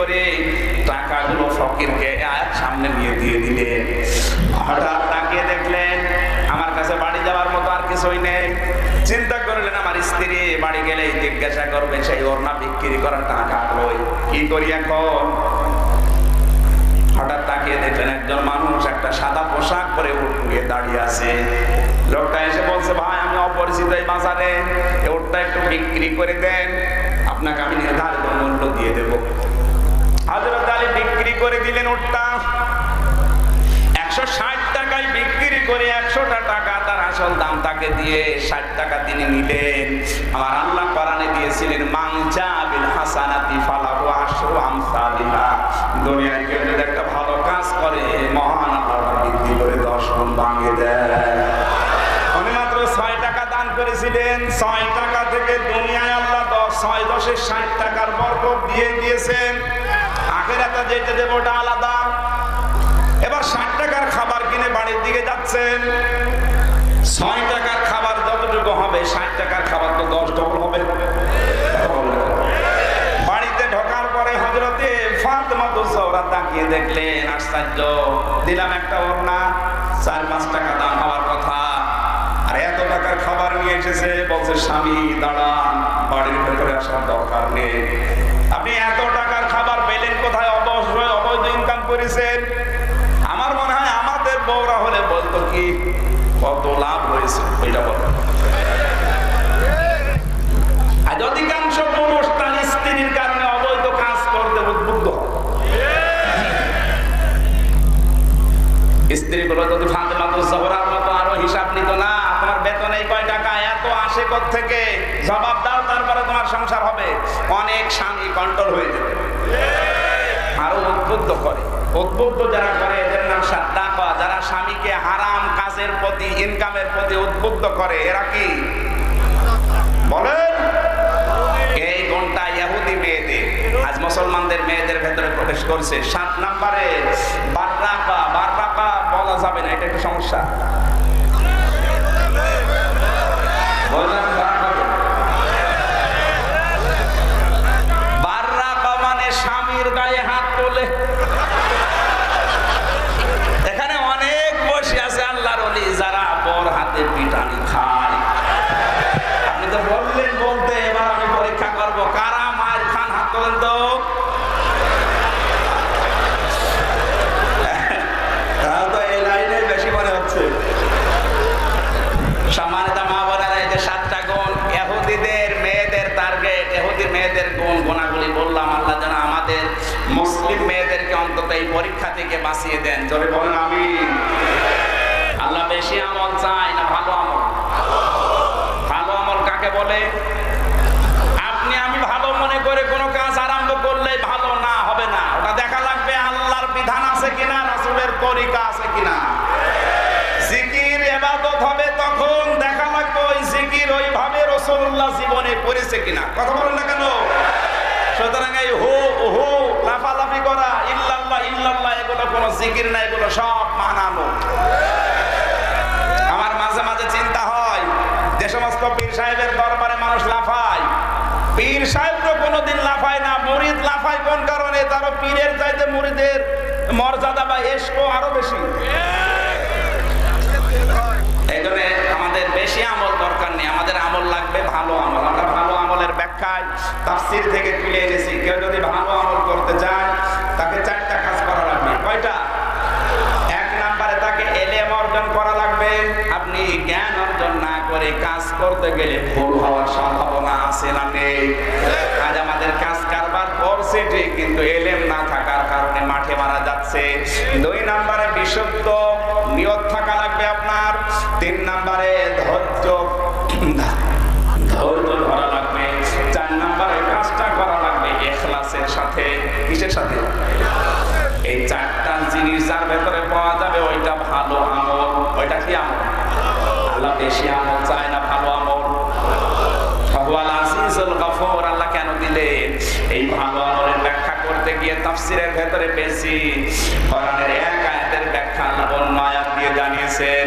করে টাকাগুলো ফকিরকে সামনে নিয়ে দিয়ে দিলেন হঠাৎ তাকিয়ে দেখলেন আমার কাছে বাড়ি যাওয়ার মতো আর কিছুই নেই। চিন্তা করলেন আমার স্ত্রী বাড়ি গেলে জিজ্ঞাসা করবে, সেই ওড়না বিক্রি করার টাকা কই? কি করি এখন? হঠাৎ তাকিয়ে দেখলেন একজন মানুষ একটা সাদা পোশাক পরে উঠ দাঁড়িয়ে আছে। লোকটা এসে বলছে, ভাই, আমি অপরিচিত এই বাজারে। উটটা একটু বিক্রি করে দেন। আপনাকে আমি নির্ধারিত মূল্য দিয়ে দেবো। হাজরত আলী বিক্রি করে দিলেন উটটা। একশো ষাট টাকায় বিক্রি করে একশোটা টাকা তার আসল দাম তাকে দিয়ে ষাট টাকা তিনি নিলেন। আমার আল্লাহ কোরআনে দিয়েছিলেন মাংচা বিল হাসানাতি ফালাহু আশরু আমসালিহা। দুনিয়ায় কেউ যদি একটা ভালো কাজ করে, মহান আল্লাহ বৃদ্ধি করে গুণ ভাঙিয়ে দেয়। উনি মাত্র ছয় টাকা দান করেছিলেন। ছয় টাকা থেকে দুনিয়ায় আল্লাহ দশ, ছয় দশের ষাট টাকার বরকত দিয়ে দিয়েছেন। আখেরাতে যেটা দেবো ওটা আলাদা। এবার ষাট টাকার খাবার কিনে বাড়ির দিকে যাচ্ছেন। ছয় টাকার খাবার যতটুকু হবে, ষাট টাকার খাবার তো দশ ডবল হবে। ঢোকার পরে দেখলেন, আশ্চর্য। দিলাম একটা চার, পাঁচ টাকা দাম হওয়ার কথা। আর এত টাকার খাবার নিয়ে এসেছে স্বামী, দাঁড়ান, বাড়ির ভেতরে আসার দরকার নেই। আপনি এত টাকার খাবার পেলেন, কোথায় অবশ্যই অবৈধ ইনকাম করেছেন? আমার মনে হয় আমাদের বউরা হলে বলতো কি, কত লাভ হয়েছে, ওইটা বলো। আজ অধিকাংশ থেকে জবাব দাও, তারপরে তোমার সংসার হবে। অনেক স্বামী কন্ট্রোল হয়ে যাবে। আরও উদ্বুদ্ধ করে। উদ্বুদ্ধ যারা করে, এদের নাম সাদ্দাকা। যারা স্বামীকে হারাম কাজের প্রতি, ইনকামের প্রতি উদ্বুদ্ধ করে, এরা কি? বলেন। এই গুণটা ইহুদি মেয়েদের, আজ মুসলমানদের মেয়েদের ভেতরে প্রবেশ করছে। সাত নাম্বারে বাররাকা বাররাকা বলা যাবে না, এটা একটা সমস্যা। عليها বাঁচিয়ে দেন। জোরে বলেন আমি আল্লাহ বেশি আমল চাই না ভালো আমল? ভালো আমল কাকে বলে? আপনি, আমি ভালো মনে করে কোনো কাজ আরম্ভ করলে ভালো না, হবে না। ওটা দেখা লাগবে আল্লাহর বিধান আছে কিনা, রাসূলের তরিকা আছে কিনা। জিকির ইবাদত হবে তখন, দেখা লাগবে ওই জিকির ওইভাবে রাসূলুল্লাহ জীবনে করেছে কিনা। কথা বলেন না কেন? সুতরাং এই হো হো, লাফালাফি করা ইল্লাল্লাহ এগুলো জিকির এগুলো সব মানানো। আমার মাঝে মাঝে চিন্তা হয়, যে সমস্ত পীর সাহেবের দরবারে মানুষ লাফায়। পীর সাহেব তো কোনোদিন লাফায় না, মুরিদ লাফায় কোন কারণে? পীরের চাইতে মুরিদের মর্যাদা বা আরও বেশি। আমাদের বেশি আমল দরকার নেই, আমাদের আমল লাগবে ভালো আমল। আমরা ভালো আমলের ব্যাখ্যায় তাফসির থেকে তুলে এনেছি। কেউ যদি ভালো করতে গেলে ভুল হওয়ার সম্ভাবনা আছে না নেই। আজ আমাদের কাজ কারবার করছে ঠিক, কিন্তু এলেম না থাকার কারণে মাঠে মারা যাচ্ছে। দুই নাম্বারে বিশুদ্ধ নিয়ত থাকা লাগবে আপনার। তিন নাম্বারে ধৈর্য ধৈর্য ধরা লাগবে। চার নাম্বারে কাজটা করা লাগবে এখলাসের সাথে। কিসের সাথে? এই চারটা জিনিস যার ভেতরে পাওয়া যাবে, ওইটা ভালো আমল, ওইটা কি আমল? আল্লাহ বেশি আমল দিয়ে তাফসিরের ভেতরে পেয়েছি। কোরআনের এক আয়াতের ব্যাখ্যা আল্লাহ অন্য আয়াত দিয়ে জানিয়েছেন,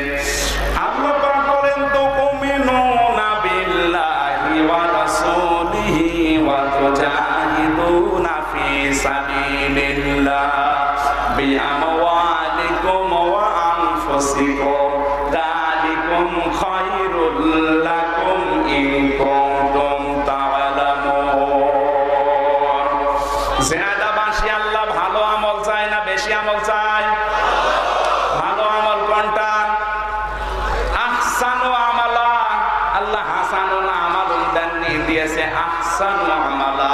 আল্লাহ পাক বলেন তো কুমিনুনা বিল্লাহি ওয়া রাসূলিহি ওয়া তুজাহিদুনা ফি সাবিলিল্লাহ বিআমওয়ালিকুম ওয়া আনফুসিকুম। দালিকুম খায়র আহসানু আমালা।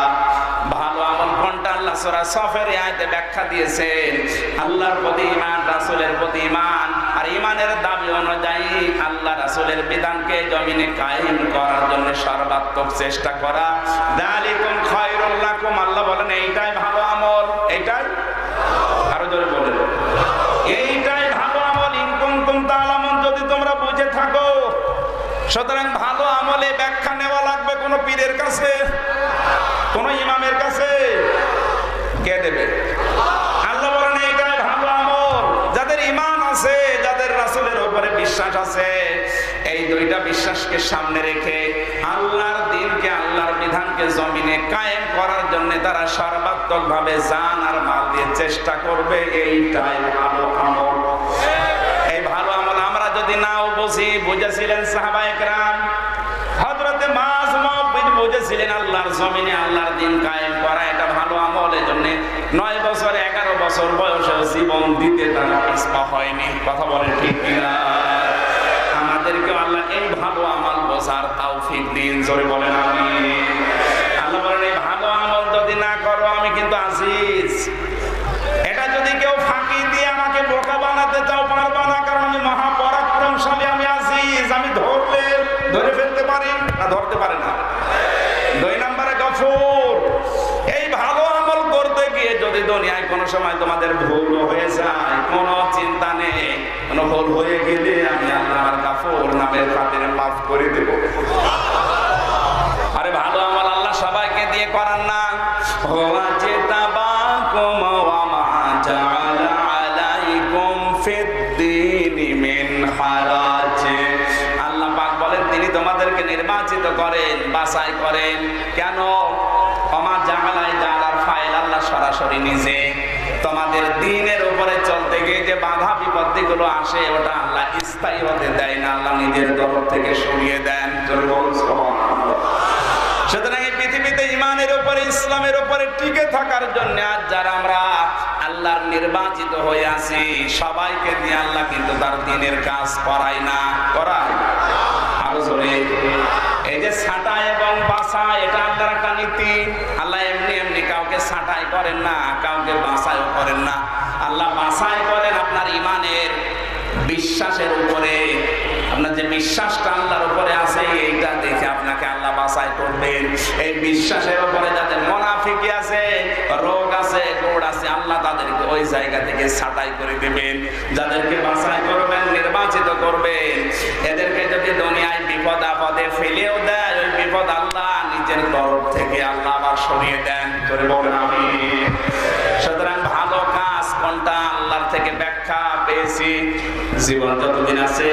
ভালো আমল কোনটা আল্লাহ সফের আয়াতে ব্যাখ্যা দিয়েছেন। আল্লাহর প্রতি ঈমান, রাসূলের প্রতি ঈমান আর ঈমানের দাবি অনুযায়ী আল্লাহ রাসূলের বিধানকে জমিনে কায়েম করার জন্য সর্বাত্মক চেষ্টা করা। যালিকুম খায়রুল লাকুম। আল্লাহ বলেন, এইটাই ভালো আমল। এইটাই? আরও জোরে বলেন। এইটাই ভালো আমল। ইনকুম তুম তালামুন। যদি তোমরা বুঝে থাকো সুতরাং ভালো আমলে ব্যাখ্যা নেওয়া লাগবে কোন পীরের কাছে, কোন ইমামের কাছে। কে দেবে? আল্লাহ আমল। যাদের আছে, যাদের বিশ্বাস আছে, এই দুইটা বিশ্বাসকে সামনে রেখে আল্লাহর দিনকে, আল্লাহর বিধানকে জমিনে কায়েম করার জন্য তারা সর্বাত্মক ভাবে জান আর মাল দিয়ে চেষ্টা করবে, এইটাই ভালো আমল। বুঝি বুঝেছিলেন সাহাবা একরাম? হযরতে মাস মুবিন বুঝেছিলেন আল্লাহর জমিনে আল্লাহর দিন কায়েম করা এটা ভালো আমল, এজন্য নয় বছর, এগারো বছর বয়সে জীবন দিতে তারা পিছপা হয়নি। কথা বলেন ঠিক কিনা? আমাদেরকে আল্লাহ এই ভালো আমল বোঝার তৌফিক দিন, জোরে বলেন আমি পারে না। দুই নম্বরে গফুর। এই ভালো আমল করতে গিয়ে যদি দুনিয়ায় কোনো সময় তোমাদের ভুল হয়ে যায়, কোনো চিন্তা নেই, কোনো ভুল হয়ে গেলে আমি আল্লাহর গাফুর নামের খাতিরে মাফ করে দেব। আরে ভালো আমল আল্লাহ সবাইকে দিয়ে করান না। হোয়া জেতাবাকুম ওয়া মা আলাইকুম ফিদ্দীনি নির্বাচিত করেন, বাছাই করেন। কেন? অমা জামালাই জালার ফাইল আল্লাহ সরাসরি নিজে। তোমাদের দিনের উপরে চলতে গিয়ে যে বাধা বিপত্তি গুলো আসে, ওটা আল্লাহ স্থায়ী হতে দেয় না, আল্লাহ নিজের তরফ থেকে সরিয়ে দেন। সুতরাং এই পৃথিবীতে ইমানের উপরে, ইসলামের উপরে টিকে থাকার জন্য আজ যারা আমরা আল্লাহর নির্বাচিত হয়ে আছি, সবাইকে দিয়ে আল্লাহ কিন্তু তার দিনের কাজ করায় না, করায়। আরও জোরে এই যে ছাটা এবং বাসা এটা আল্লাহর একটা নীতি। আল্লাহ এমনি এমনি কাউকে ছাটাই করেন না, কাউকে বাসাইও করেন না। আল্লাহ বাসাই করেন আপনার ইমানের বিশ্বাসের উপরে। আপনার যে বিশ্বাসটা আল্লাহর উপরে আছে, এইটা দেখে আপনাকে আল্লাহ বাছাই করবেন। এই বিশ্বাসের উপরে যাদের মোনাফিকি আছে রোগ আছে গোড় আছে আল্লাহ তাদেরকে ওই জায়গা থেকে ছাঁটাই করে দেবেন। যাদেরকে বাছাই করবেন, নির্বাচিত করবেন। এদেরকে যদি দুনিয়ায় বিপদ আপদে ফেলেও দেয়, ওই বিপদ আল্লাহ নিজের তরফ থেকে আল্লাহ আবার সরিয়ে দেন। করে বলেন আমি সুতরাং ভালো কাজ কোনটা আল্লাহর থেকে ব্যাখ্যা পেয়েছি। জীবন যতদিন আছে,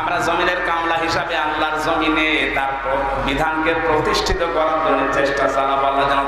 আমরা জমিনের কামলা হিসাবে আল্লাহর জমিনে তার বিধানকে প্রতিষ্ঠিত করার জন্য চেষ্টা চালাবো। আল্লাহ যেন